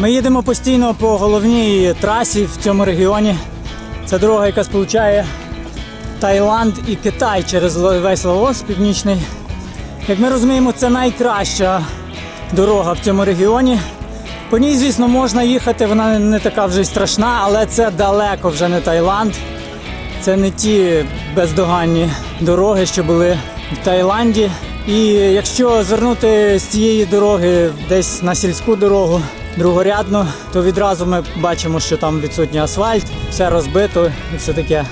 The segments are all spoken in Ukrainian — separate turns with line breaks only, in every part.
Ми їдемо постійно по головній трасі в цьому регіоні. Це дорога, яка сполучає Таїланд і Китай через весь Лаос північний. Як ми розуміємо, це найкраща дорога в цьому регіоні. По ній, звісно, можна їхати, вона не така вже й страшна, але це далеко вже не Таїланд. Це не ті бездоганні дороги, що були в Таїланді. І якщо звернути з цієї дороги десь на сільську дорогу другорядну, то відразу ми бачимо, що там відсутній асфальт, все розбито і все таке.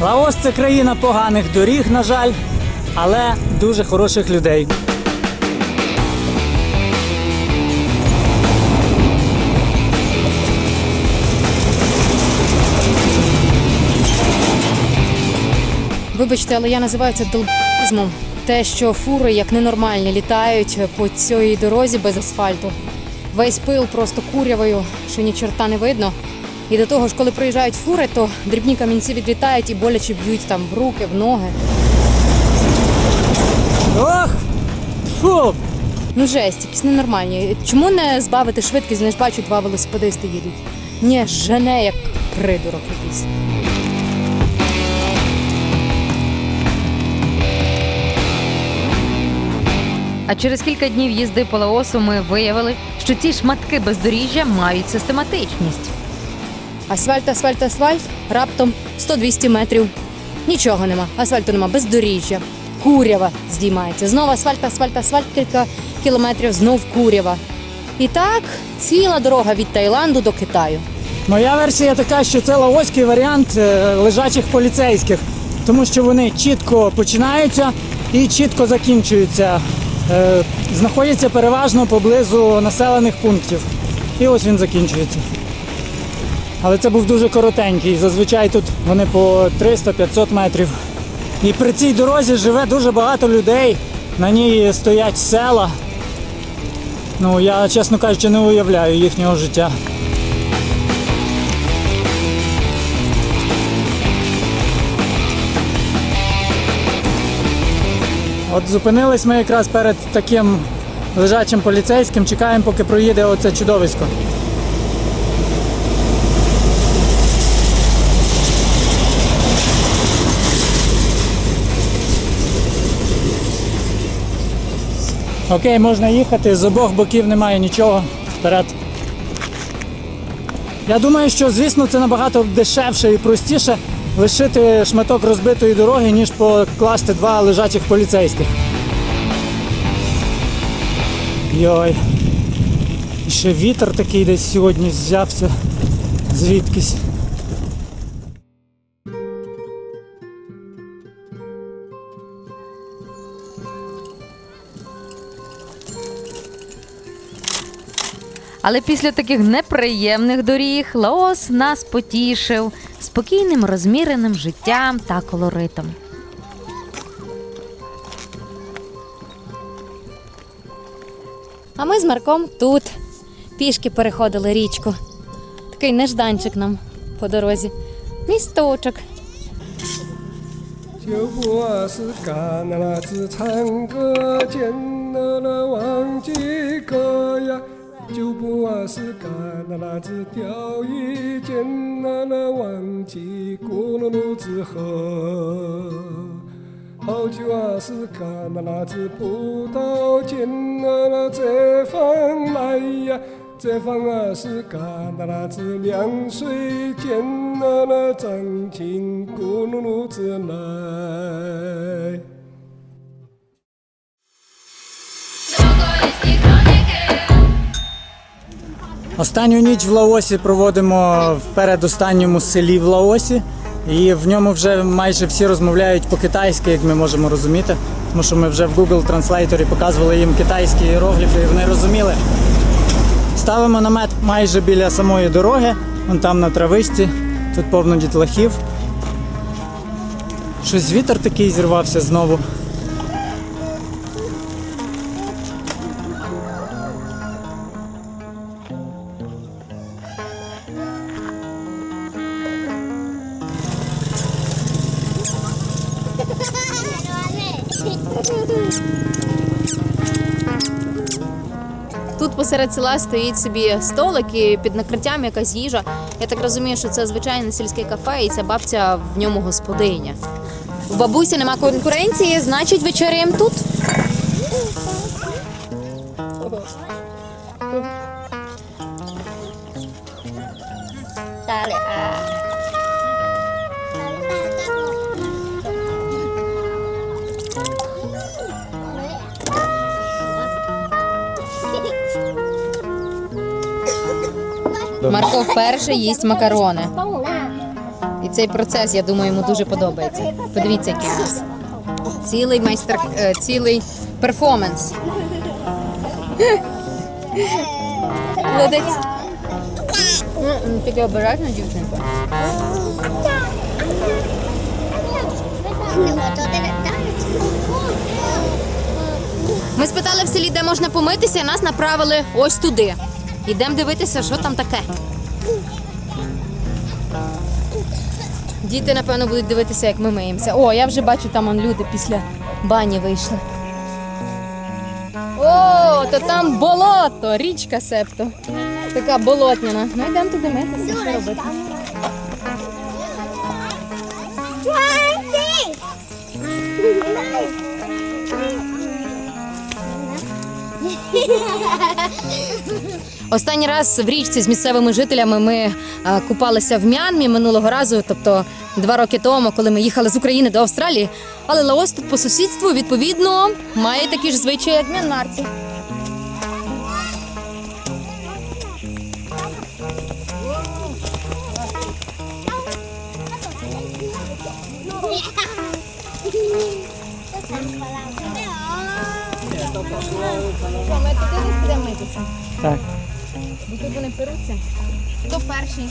Лаос це країна поганих доріг, на жаль, але дуже хороших людей.
Вибачте, але я називаю це долбизмом. Те, що фури як ненормальні літають по цій дорозі без асфальту. Весь пил просто курявою, що ні чорта не видно. І до того ж, коли приїжджають фури, то дрібні камінці відлітають і боляче б'ють там в руки, в ноги.
Ох! Фу!
Ну жесть, якісь ненормальні. Чому не збавити швидкість? Не ж бачу, два велосипедисти їдуть. Ні, жене як придурок якийсь.
А через кілька днів їзди по Лаосу ми виявили, що ці шматки бездоріжжя мають систематичність.
Асфальт, асфальт, асфальт. Раптом 100-200 метрів. Нічого нема. Асфальту нема, бездоріжжя. Курява здіймається. Знову асфальт, асфальт, асфальт, кілька кілометрів, знов курява. І так, ціла дорога від Таїланду до Китаю.
Моя версія така, що це лаоський варіант е, лежачих поліцейських, тому що вони чітко починаються і чітко закінчуються. Знаходяться переважно поблизу населених пунктів. І ось він закінчується. Але це був дуже коротенький. Зазвичай тут вони по 300-500 метрів. І при цій дорозі живе дуже багато людей. На ній стоять села. Ну, я, чесно кажучи, не уявляю їхнього життя. От зупинились ми якраз перед таким лежачим поліцейським, чекаємо, поки проїде оце чудовисько. Окей, можна їхати, з обох боків немає нічого. Вперед. Я думаю, що звісно це набагато дешевше і простіше лишити шматок розбитої дороги, ніж покласти два лежачих поліцейських. Йой. І ще вітер такий десь сьогодні взявся звідкись.
Але після таких неприємних доріг Лаос нас потішив спокійним розміреним життям та колоритом.
А ми з Марком тут пішки переходили річку. Такий нежданчик нам по дорозі. Місточок.
酒不啊是干啦，那只钓鱼见了那忘记咕噜噜子喝。好酒啊是干啦，那只葡萄见了那这方来呀，这方啊是干啦，那只凉水见了那藏情咕噜噜子来。
Останню ніч в Лаосі проводимо в передостанньому селі в Лаосі. І в ньому вже майже всі розмовляють по-китайськи, як ми можемо розуміти. Тому що ми вже в Google Translator показували їм китайські іерогліфи, і вони розуміли. Ставимо намет майже біля самої дороги, вон там на травичці. Тут повно дітлахів. Щось вітер такий зірвався знову.
Тут посеред села стоїть собі столик і під накриттям якась їжа. Я так розумію, що це звичайне сільське кафе, і ця бабця в ньому господиня. У бабусі нема конкуренції, значить вечеряємо тут. Марко вперше їсть макарони. І цей процес, я думаю, йому дуже подобається. Подивіться, який у нас. Цілий майстер, е, цілий перформанс. Молодець. Тільки обережно, дівчинка. Ми спитали в селі, де можна помитися, і нас направили ось туди. Ідемо дивитися, що там таке. Діти, напевно, будуть дивитися, як ми миємося. О, я вже бачу, там он люди після бані вийшли. О, то там болото, річка септо. Така болотняна. Ну йдемо туди митися, що робити. Останній раз в річці з місцевими жителями ми е, купалися в Мянмі минулого разу, тобто два роки тому, коли ми їхали з України до Австралії. Але Лаос тут по сусідству відповідно має такі ж звичаї, як мянмарці. Що, ми туди не підемо митися?
Так.
Бо тут вони перуться. Хто перший?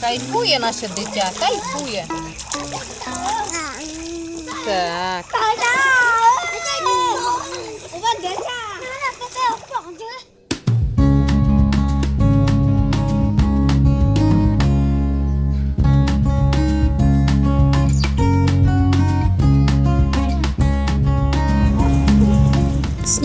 Кайфує наше дитя, кайфує. Так.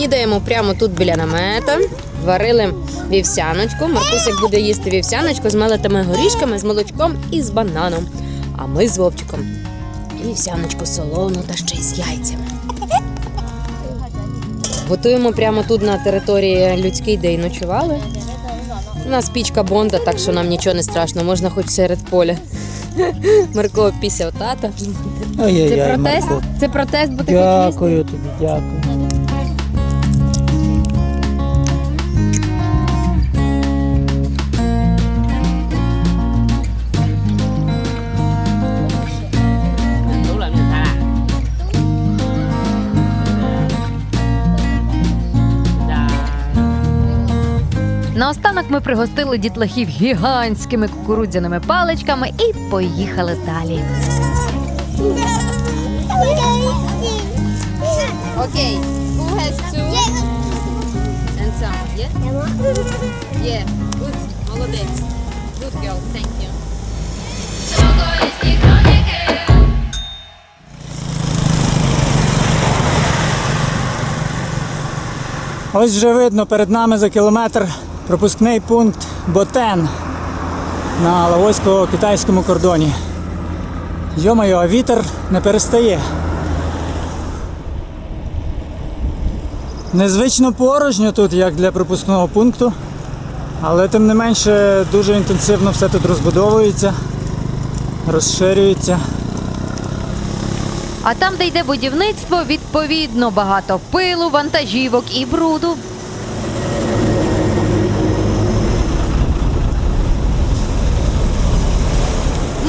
Снідаємо прямо тут біля намета. Варили вівсяночку. Маркусик буде їсти вівсяночку з мелитими горішками, з молочком і з бананом. А ми з Вовчиком вівсяночку солону та ще й з яйцями. Готуємо прямо тут на території людській, де й ночували. У нас пічка бонда, так що нам нічого не страшно, можна хоч серед поля. Марко після тата.
Ой-ой-ой,
протест?
Марко.
Це протест, бо ти?
Дякую тобі, дякую.
Наостанок ми пригостили дітлахів гігантськими кукурудзяними паличками і поїхали далі.
Окей. Who has two and some? Yeah? Yeah. Good. Молодець. Good girl. Thank you.
Ось вже видно перед нами за кілометр пропускний пункт Ботен на лавойсько-китайському кордоні. Йо-моє, а вітер не перестає. Незвично порожньо тут, як для пропускного пункту, але тим не менше дуже інтенсивно все тут розбудовується, розширюється.
А там, де йде будівництво, відповідно багато пилу, вантажівок і бруду.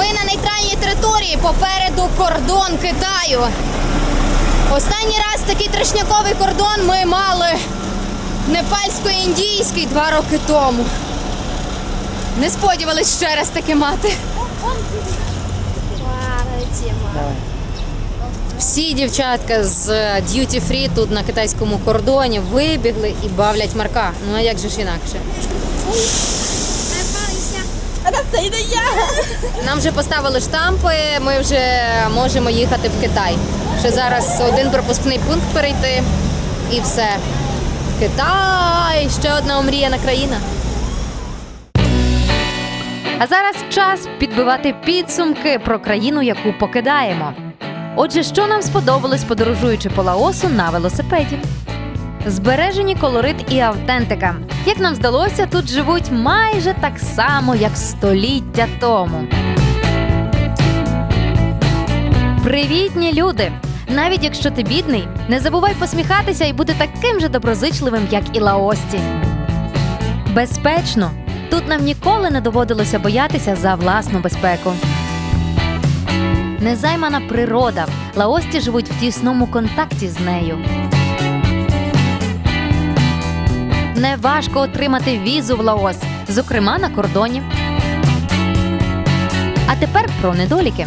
Ми на нейтральній території попереду кордон Китаю. Останній раз такий трешняковий кордон ми мали непальсько-індійський два роки тому. Не сподівались ще раз таке мати. Всі дівчатка з Duty Free тут на китайському кордоні вибігли і бавлять марка. Ну а як же ж інакше? Нам вже поставили штампи, ми вже можемо їхати в Китай. Ще зараз один пропускний пункт перейти і все. Китай ще одна омріяна країна.
А зараз час підбивати підсумки про країну, яку покидаємо. Отже, що нам сподобалось, подорожуючи по Лаосу на велосипеді? Збережені колорит і автентика. Як нам здалося, тут живуть майже так само, як століття тому. Привітні люди! Навіть якщо ти бідний, не забувай посміхатися і бути таким же доброзичливим, як і лаосці. Безпечно. Тут нам ніколи не доводилося боятися за власну безпеку. Незаймана природа. Лаості живуть в тісному контакті з нею. Неважко отримати візу в Лаос, зокрема на кордоні. А тепер про недоліки.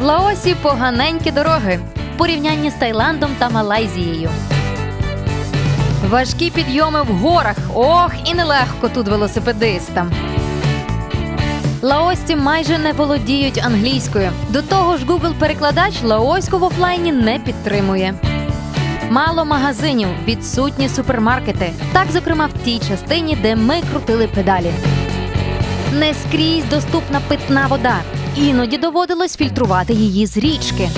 В Лаосі поганенькі дороги в порівнянні з Таїландом та Малайзією. Важкі підйоми в горах. Ох, і нелегко тут велосипедистам. Лаосці майже не володіють англійською. До того ж, Google перекладач лаоську в офлайні не підтримує. Мало магазинів, відсутні супермаркети. Так, зокрема, в тій частині, де ми крутили педалі. Не скрізь доступна питна вода. Іноді доводилось фільтрувати її з річки.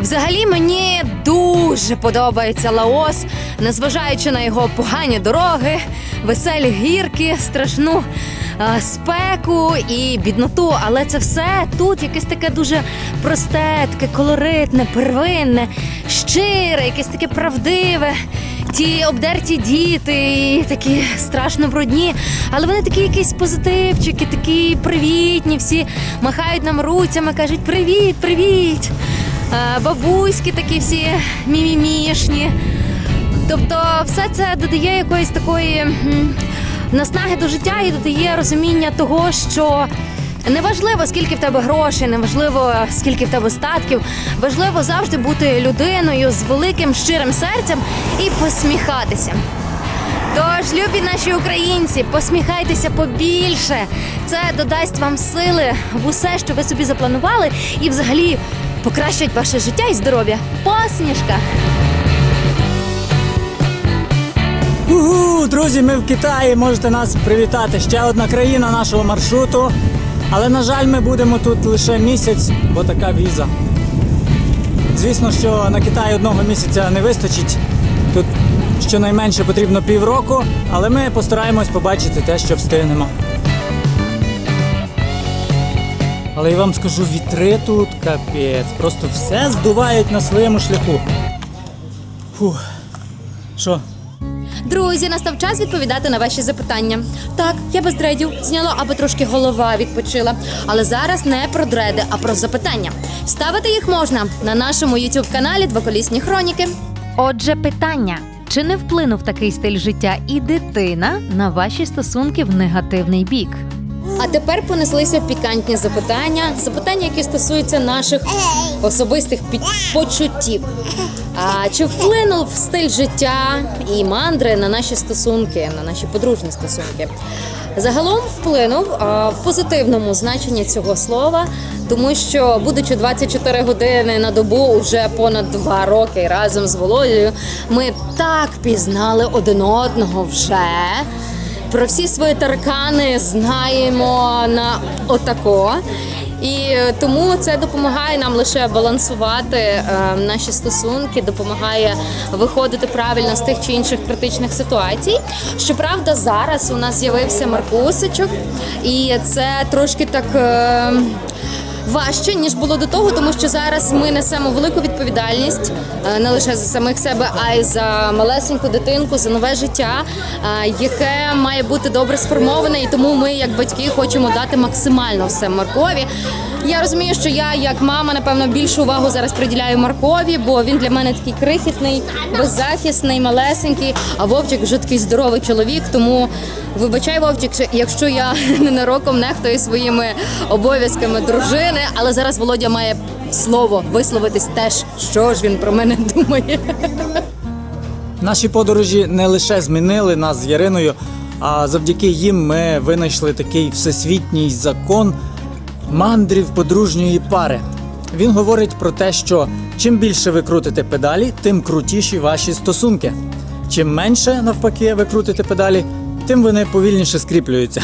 Взагалі мені дуже подобається Лаос, незважаючи на його погані дороги, веселі гірки, страшну спеку і бідноту. Але це все тут якесь таке дуже просте, таке колоритне, первинне, щире, якесь таке правдиве. Ті обдерті діти, і такі страшно брудні, але вони такі якісь позитивчики, такі привітні, всі махають нам руцями, кажуть привіт, привіт. Е, бабуськи такі всі мімімішні. Тобто, все це додає якоїсь такої наснаги до життя і додає розуміння того, що неважливо, скільки в тебе грошей, неважливо, скільки в тебе статків, важливо завжди бути людиною з великим щирим серцем і посміхатися. Тож, любі наші українці, посміхайтеся побільше. Це додасть вам сили в усе, що ви собі запланували, і взагалі покращить ваше життя і здоров'я. Посмішка!
Угу, друзі, ми в Китаї. Можете нас привітати. Ще одна країна нашого маршруту. Але, на жаль, ми будемо тут лише місяць, бо така віза. Звісно, що на Китай одного місяця не вистачить. Тут щонайменше потрібно півроку, але ми постараємось побачити те, що встигнемо. Але я вам скажу, вітри тут капець. Просто все здувають на своєму шляху. Фух. Що?
Друзі, настав час відповідати на ваші запитання. Так, я без дредів зняла, аби трошки голова відпочила. Але зараз не про дреди, а про запитання. Ставити їх можна на нашому youtube каналі Двоколісні хроніки.
Отже, питання: чи не вплинув такий стиль життя і дитина на ваші стосунки в негативний бік?
А тепер понеслися пікантні запитання, запитання, які стосуються наших особистих під- почуттів. А чи вплинув стиль життя і мандри на наші стосунки, на наші подружні стосунки? Загалом вплинув в позитивному значенні цього слова, тому що, будучи 24 години на добу, уже понад два роки разом з Володією, ми так пізнали один одного вже. Про всі свої таркани знаємо на отако. І е, тому це допомагає нам лише балансувати е, наші стосунки, допомагає виходити правильно з тих чи інших критичних ситуацій. Щоправда, зараз у нас з'явився Маркусичок, і це трошки так. Важче ніж було до того, тому що зараз ми несемо велику відповідальність е, не лише за самих себе, а й за малесеньку дитинку, за нове життя, е, яке має бути добре сформоване, і тому ми, як батьки, хочемо дати максимально все Маркові. Я розумію, що я, як мама, напевно, більшу увагу зараз приділяю Маркові, бо він для мене такий крихітний, беззахисний, малесенький. А Вовчик вже такий здоровий чоловік. Тому вибачай, Вовчик, якщо я ненароком нехтую своїми обов'язками дружини, але зараз Володя має слово висловитись теж, що ж він про мене думає.
Наші подорожі не лише змінили нас з Яриною, а завдяки їм ми винайшли такий всесвітній закон мандрів подружньої пари. Він говорить про те, що чим більше ви крутите педалі, тим крутіші ваші стосунки. Чим менше, навпаки, ви крутите педалі, тим вони повільніше скріплюються.